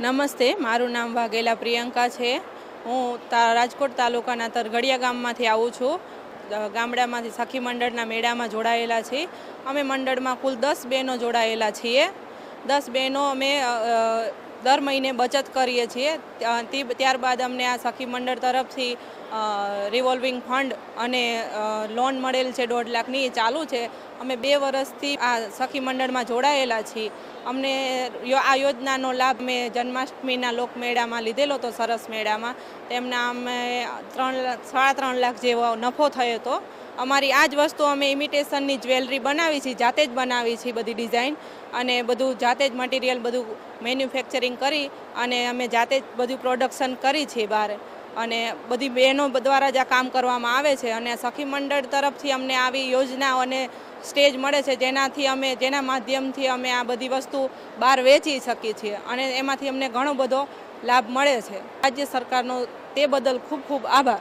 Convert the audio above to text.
નમસ્તે, મારું નામ વાઘેલા પ્રિયંકા છે. હું તા, રાજકોટ તાલુકાના તરઘડિયા ગામમાંથી આવું છું. ગામડામાંથી સખી મંડળના મેળામાં જોડાયેલા છીએ. અમે મંડળમાં કુલ દસ બહેનો જોડાયેલા છીએ. દસ બહેનો અમે દર મહિને બચત કરીએ છીએ. ત્યારબાદ અમને આ સખી મંડળ તરફથી રિવોલ્વિંગ ફંડ અને લોન મળેલ છે દોઢ લાખની, એ ચાલુ છે. અમે બે વર્ષથી આ સખી મંડળમાં જોડાયેલા છીએ. અમને આ યોજનાનો લાભ મેં જન્માષ્ટમીના લોકમેળામાં લીધેલો હતો, સરસ મેળામાં. તેમના અમે ત્રણ, સાડા ત્રણ લાખ જેવો નફો થયો હતો. અમારી આ જ વસ્તુ અમે ઇમિટેશનની જ્વેલરી બનાવી છીએ જાતે જ બનાવી છીએ બધી ડિઝાઇન અને બધું જાતે જ મટીરિયલ બધું મેન્યુફેક્ચરિંગ કરી અને અમે જાતે જ બધું પ્રોડક્શન કરી છીએ બહાર. અને બધી બહેનો દ્વારા જ આ કામ કરવામાં આવે છે અને સખી મંડળ તરફથી અમને આવી યોજનાઓ અને સ્ટેજ મળે છે જેનાથી અમે, જેના માધ્યમથી અમે આ બધી વસ્તુ બહાર વેચી શકીએ છીએ. અને એમાંથી અમને ઘણો બધો લાભ મળે છે. રાજ્ય સરકારનો તે બદલ ખૂબ ખૂબ આભાર.